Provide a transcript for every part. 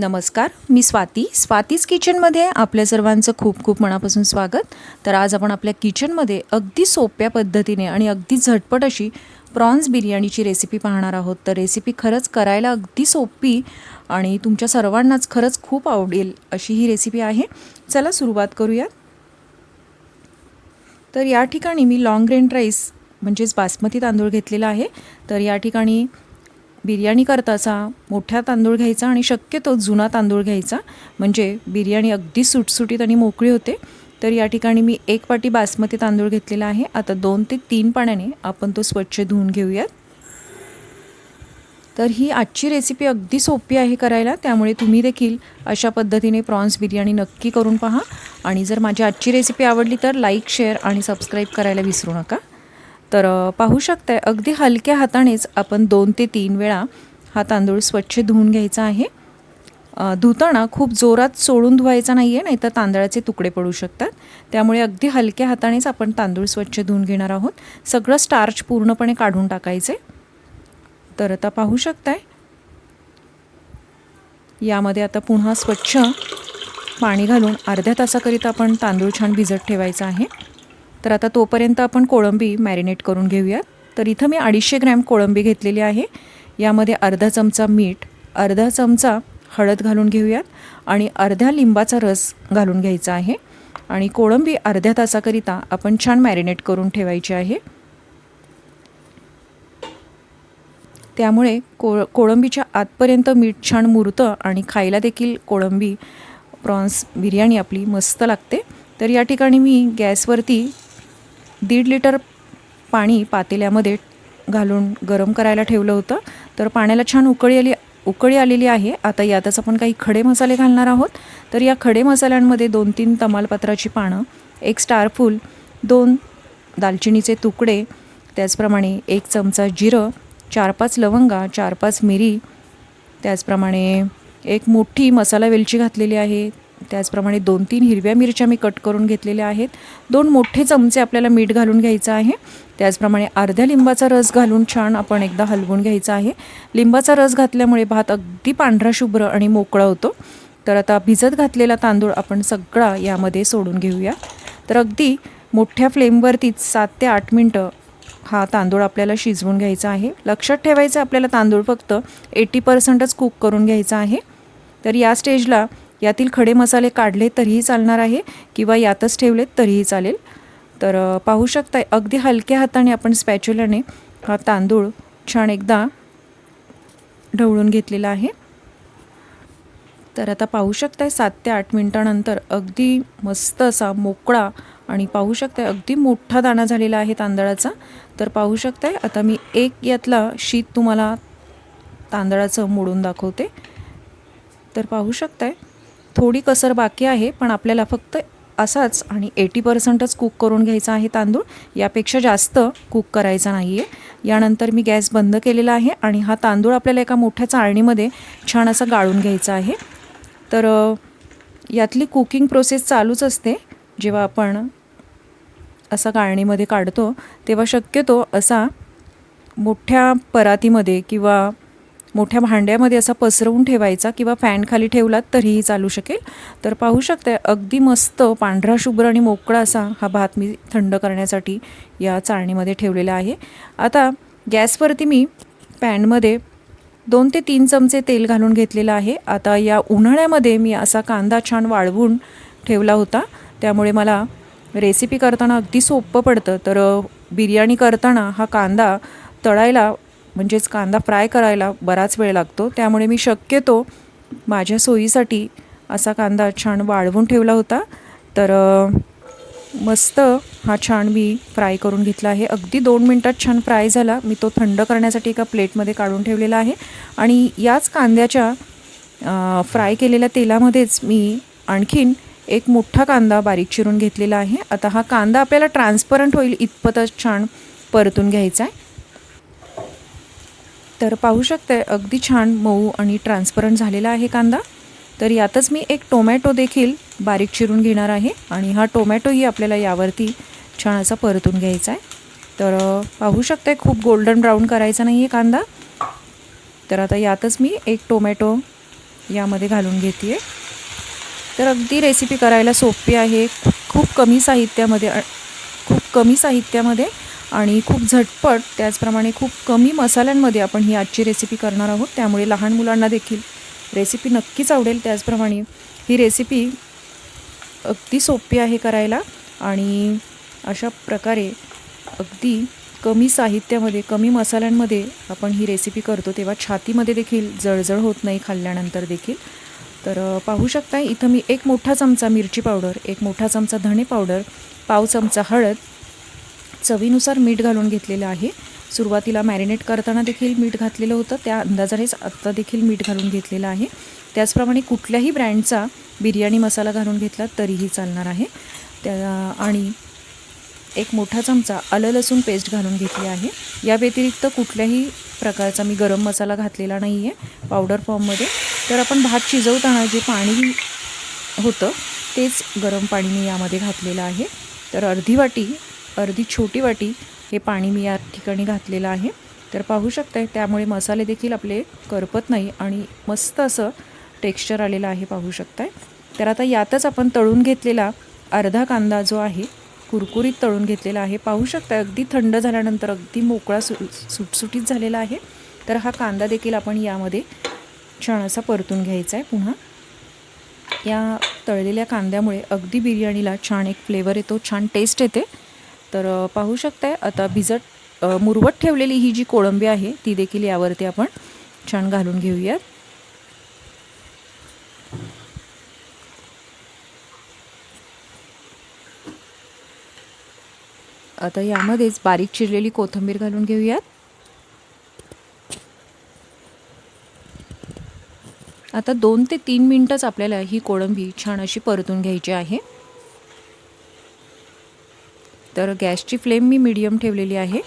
नमस्कार मी स्वाती. स्वातीज किचनमध्ये आपल्या सर्वांचं खूप खूप मनापासून स्वागत. तर आज आपण आपल्या किचनमध्ये अगदी सोप्या पद्धतीने आणि अगदी झटपट अशी प्रॉन्स बिर्याणीची रेसिपी पाहणार आहोत. तर रेसिपी खरंच करायला अगदी सोपी आणि तुमच्या सर्वांनाच खरंच खूप आवडेल अशी ही रेसिपी आहे. चला सुरुवात करूयात. तर या ठिकाणी मी लाँग ग्रेन राईस म्हणजेच बासमती तांदूळ घेतलेला आहे. तर या ठिकाणी बिर्याणी करताचा मोठा तांदूळ घ्यायचा आणि शक्यतो जुना तांदूळ घ्यायचा. म्हणजे बिर्याणी अगदी सुटसुटीत आणि मोकळी होते. तर या ठिकाणी मी एक पाटी बासमती तांदूळ घेतलेला आहे. आता दोन ते तीन पाण्याने आपण तो स्वच्छ धुवून घेऊयात. तर ही आजची रेसिपी अगदी सोपी आहे करायला. त्यामुळे तुम्ही देखील अशा पद्धतीने प्रॉन्स बिर्याणी नक्की करून पहा. आणि जर माझी आजची रेसिपी आवडली तर लाईक शेअर आणि सबस्क्राईब करायला विसरू नका. तर पाहू शकताय अगदी हलक्या हातानेच आपण दोन ते तीन वेळा हा तांदूळ स्वच्छ धुवून घ्यायचा आहे. धुताना खूप जोरात सोडून धुवायचा नाही आहे नाहीतर तांदळाचे तुकडे पडू शकतात. त्यामुळे अगदी हलक्या हातानेच आपण तांदूळ स्वच्छ धुवून घेणार आहोत. सगळं स्टार्च पूर्णपणे काढून टाकायचे. तर आता पाहू शकताय. यामध्ये आता पुन्हा स्वच्छ पाणी घालून अर्ध्या तासाकरिता आपण तांदूळ छान भिजत ठेवायचा आहे. तर आता तोपर्यंत आपण कोळंबी मॅरिनेट करून घेऊयात. तर इथं मी अडीचशे ग्रॅम कोळंबी घेतलेली आहे. यामध्ये अर्धा चमचा मीठ अर्धा चमचा हळद घालून घेऊयात आणि अर्ध्या लिंबाचा रस घालून घ्यायचा आहे. आणि कोळंबी अर्ध्या तासाकरिता आपण छान मॅरिनेट करून ठेवायची आहे. त्यामुळे को कोळंबीच्या आतपर्यंत मीठ छान मुरतं आणि खायला देखील कोळंबी प्रॉन्स बिर्याणी आपली मस्त लागते. तर या ठिकाणी मी गॅसवरती दीड लिटर पाणी पातेल्यामध्ये घालून गरम करायला ठेवलं होतं. तर पाण्याला छान उकळी आली उकळी आलेली आहे. आता यातच आपण काही खडे मसाले घालणार आहोत. तर या खडे मसाल्यांमध्ये दोन तीन तमालपत्राची पानं एक स्टारफूल दोन दालचिनीचे तुकडे त्याचप्रमाणे एक चमचा जिरं चार पाच लवंगा चार पाच मिरी त्याचप्रमाणे एक मोठी मसाला वेलची घातलेली आहे. त्याचप्रमाणे दोन तीन हिरव्या मिरच्या मी कट करून घेतलेल्या आहेत. दोन मोठे चमचे आपल्याला मीठ घालून घ्यायचं आहे. त्याचप्रमाणे अर्ध्या लिंबाचा रस घालून छान आपण एकदा हलवून घ्यायचा आहे. लिंबाचा रस घातल्यामुळे भात अगदी पांढरा शुभ्र आणि मोकळा होतो. तर आता भिजत घातलेला तांदूळ आपण सगळा यामध्ये सोडून घेऊया. तर अगदी मोठ्या फ्लेमवरतीच सात ते आठ मिनटं हा तांदूळ आपल्याला शिजवून घ्यायचा आहे. लक्षात ठेवायचं आपल्याला तांदूळ फक्त एटी पर्सेंटच कुक करून घ्यायचा आहे. तर या स्टेजला यातील खडे मसाले काढले तरीही चालणार आहे किंवा यातच ठेवलेत तरीही चालेल. तर पाहू शकता अगदी हलक्या हाताने आपण स्पॅच्युलाने हा तांदूळ छान एकदा ढवळून घेतलेला आहे. तर आता पाहू शकताय सात ते आठ मिनटानंतर अगदी मस्त असा मोकळा आणि पाहू शकताय अगदी मोठा दाणा झालेला आहे तांदळाचा. तर पाहू शकताय आता मी एक यातला शीत तुम्हाला तांदळाचं मोडून दाखवते. तर पाहू शकताय थोडी कसर बाकी आहे पण आपल्याला फक्त असाच आणि एटी पर्सेंटच कुक करून घ्यायचा आहे तांदूळ. यापेक्षा जास्त कुक करायचा नाही आहे यानंतर मी गॅस बंद केलेला आहे आणि हा तांदूळ आपल्याला एका मोठ्या चाळणीमध्ये छान असा गाळून घ्यायचा आहे. तर यातली कुकिंग प्रोसेस चालूच असते. जेव्हा आपण असा गाळणीमध्ये काढतो तेव्हा शक्यतो असा मोठ्या परातीमध्ये किंवा मोठ्या भांड्यामध्ये असा पसरवून ठेवायचा किंवा फॅन खाली ठेवलात तरीही चालू शकेल. तर पाहू शकता अगदी मस्त पांढरा शुभ्र आणि मोकळा असा हा भात मी थंड करण्यासाठी या चाळणीमध्ये ठेवलेला आहे. आता गॅसवरती मी पॅनमध्ये दोन ते तीन चमचे तेल घालून घेतलेलं आहे. आता या उन्हाळ्यामध्ये मी असा कांदा छान वाळवून ठेवला होता. त्यामुळे मला रेसिपी करताना अगदी सोपं पडतं. तर बिर्याणी करताना हा कांदा तळायला म्हणजेच कांदा फ्राय करायला बराच वेळ लागतो. त्यामुळे मी शक्यतो माझ्या सोयीसाठी असा कांदा छान वाळवून ठेवला होता. तर मस्त हा छान मी फ्राय करून घेतला आहे. अगदी दोन मिनटात छान फ्राय झाला. मी तो थंड करण्यासाठी एका प्लेटमध्ये काढून ठेवलेला आहे. आणि याच कांद्याच्या फ्राय केलेल्या तेलामध्येच मी आणखीन एक मोठा कांदा बारीक चिरून घेतलेला आहे. आता हा कांदा आपल्याला ट्रान्सपरंट होईल इतपतच छान परतून घ्यायचा आहे. तर पाहू शकते अगदी छान मऊ आणि ट्रान्सपरंट झालेला आहे कांदा. तर यातच मी एक टोमॅटो देखील बारीक चिरून घेणार आहे आणि हा टोमॅटोही आपल्याला यावरती छान असा परतून घ्यायचा आहे. तर पाहू शकते खूप गोल्डन ब्राऊन करायचा नाही आहे कांदा. तर आता यातच मी एक टोमॅटो यामध्ये घालून घेते आहे तर अगदी रेसिपी करायला सोपी आहे. खूप कमी साहित्यामध्ये खूप कमी साहित्यामध्ये आणि खूप झटपट त्याचप्रमाणे खूप कमी मसाल्यांमध्ये आपण ही आजची रेसिपी करणार आहोत. त्यामुळे लहान मुलांना देखील रेसिपी नक्कीच आवडेल. त्याचप्रमाणे ही रेसिपी अगदी सोपी आहे करायला आणि अशा प्रकारे अगदी कमी साहित्यामध्ये कमी मसाल्यांमध्ये आपण ही रेसिपी करतो. तेव्हा छातीमध्ये देखील जळजळ होत नाही खाल्ल्यानंतर देखील. तर पाहू शकता इथं मी एक मोठा चमचा मिरची पावडर एक मोठा चमचा धणे पावडर पाव चमचा हळद चवीनुसार मीठ घालून घेतलेलं आहे. सुरुवातीला मॅरिनेट करताना देखील मीठ घातलेलं होतं. त्या अंदाजानेच आत्ता देखील मीठ घालून घेतलेलं आहे. त्याचप्रमाणे कुठल्याही ब्रँडचा बिर्याणी मसाला घालून घेतला तरीही चालणार आहे. त्या आणि एक मोठा चमचा आलं लसूण पेस्ट घालून घेतली आहे. या व्यतिरिक्त कुठल्याही प्रकारचा मी गरम मसाला घातलेला नाही आहे पावडर फॉर्ममध्ये तर आपण भात शिजवताना जे पाणी होतं तेच गरम पाणी मी यामध्ये घातलेलं आहे. तर अर्धी वाटी अर्धी छोटी वाटी हे पाणी मी या ठिकाणी घातलेलं आहे. तर पाहू शकताय त्यामुळे मसाले देखील आपले करपत नाही आणि मस्त असं टेक्स्चर आलेलं आहे पाहू शकताय. तर आता यातच आपण तळून घेतलेला अर्धा कांदा जो आहे कुरकुरीत तळून घेतलेला आहे. पाहू शकता अगदी थंड झाल्यानंतर अगदी मोकळा सु सुटसुटीत झालेला आहे. तर हा कांदा देखील आपण यामध्ये छान असा परतून घ्यायचा आहे पुन्हा. या तळलेल्या कांद्यामुळे अगदी बिर्याणीला छान एक फ्लेवर येतो छान टेस्ट येते. तर पाहू शकताय. आता भिजत मुरवत ठेवलेली ही जी कोळंबी आहे ती देखील यावरती आपण छान घालून घेऊयात. आता यामध्येच बारीक चिरलेली कोथिंबीर घालून घेऊयात. आता दोन ते तीन मिनटंच आपल्याला ही कोळंबी छान अशी परतून घ्यायची आहे. तर गॅसची फ्लेम मी मीडियम ठेवलेली आहे.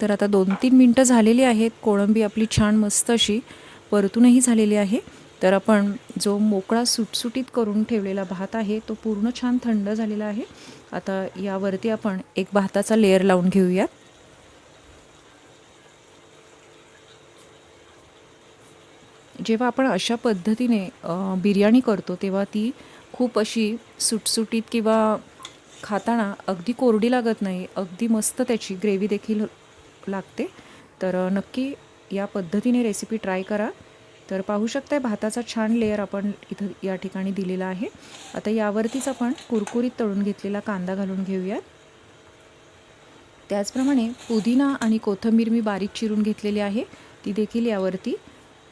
तर आता दोन तीन मिनटं झालेली आहेत. कोळंबी आपली छान मस्त अशी परतूनही झालेली आहे. तर आपण जो मोकळा सुटसुटीत करून ठेवलेला भात आहे तो पूर्ण छान थंड झालेला आहे. आता यावरती आपण एक भाताचा लेअर लावून घेऊया जेव्हा आपण अशा पद्धतीने बिर्याणी करतो तेव्हा ती खूप अशी सुटसुटीत किंवा खाताना अगदी कोरडी लागत नाही अगदी मस्त त्याची ग्रेव्ही देखील लागते. तर नक्की या पद्धतीने रेसिपी ट्राय करा. तर पाहू शकताय भाताचा छान लेअर आपण इथं या ठिकाणी दिलेला आहे. आता यावरतीच आपण कुरकुरीत तळून घेतलेला कांदा घालून घेऊयात. त्याचप्रमाणे पुदिना आणि कोथिंबीर मी बारीक चिरून घेतलेली आहे. ती देखील यावरती.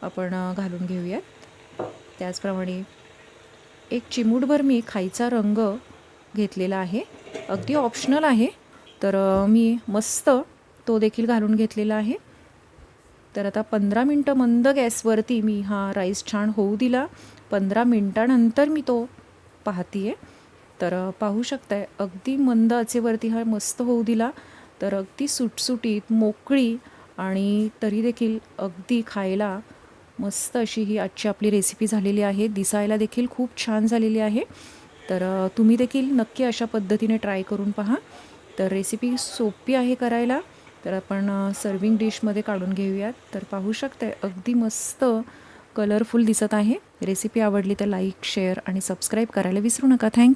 आपण घालून घेऊयात. त्याचप्रमाणे एक चिमूटभर मी खायचा रंग घेतलेला आहे. अगदी ऑप्शनल आहे. तर मी मस्त तो देखील घालून घेतलेला आहे. तर आता पंधरा मिनटं मंद गॅसवरती मी हा राईस छान होऊ दिला. पंधरा मिनटानंतर मी तो पाहतीये. तर पाहू शकताय अगदी मंद आचेवरती हा मस्त होऊ दिला. तर अगदी सुटसुटीत मोकळी आणि तरी देखील अगदी खायला मस्त अशी ही आजची आपली रेसिपी झालेली आहे. दिसायला देखील खूप छान झालेली आहे. तर तुम्ही देखील नक्की अशा पद्धतीने ट्राय करून पहा. तर रेसिपी सोपी आहे करायला. तर आपण सर्विंग डिशमध्ये काढून घेऊयात. तर पाहू शकते अगदी मस्त कलरफुल दिसत आहे. रेसिपी आवडली तर लाईक शेअर आणि सबस्क्राईब करायला विसरू नका. थँक